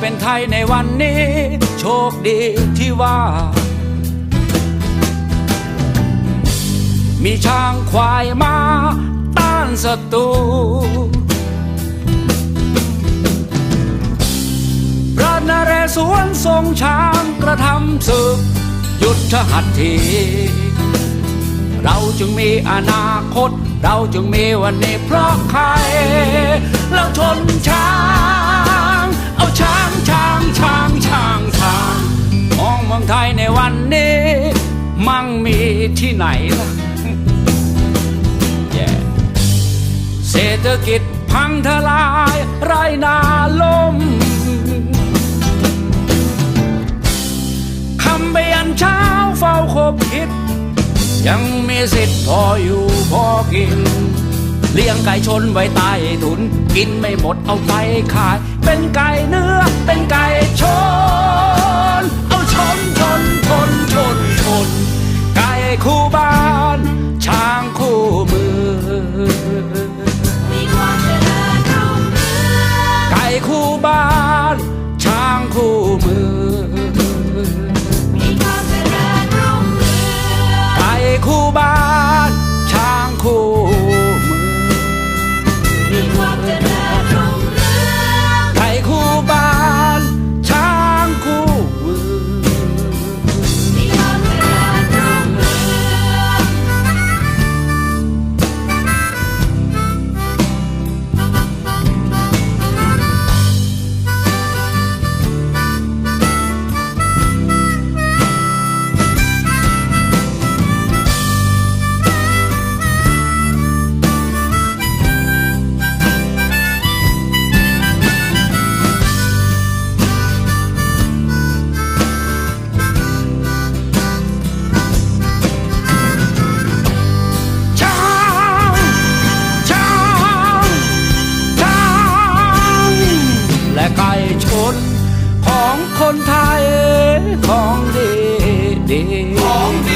เป็นไทยในวันนี้ โชคดีที่ว่า มีช้างควายมาต้านศัตรูพระนเรศวรทรงช้างกระทำศึก ยุทธหัตถีเราจึงมีอนาคต เราจึงมีวันนี้เพราะใคร เราชนช้า ไทยในวันนี้ มั่งมีที่ไหนล่ะแย่เศรษฐกิจพังทลายไรนาล่มคำไปยันเช้าเฝ้าคบคิด ยังมีสิทธิ์พออยู่พอกิน เลี้ยงไก่ชนไว้ใต้ถุน กินไม่หมดเอาไปขาย เป็นไก่เนื้อเป็นไก่ ของดี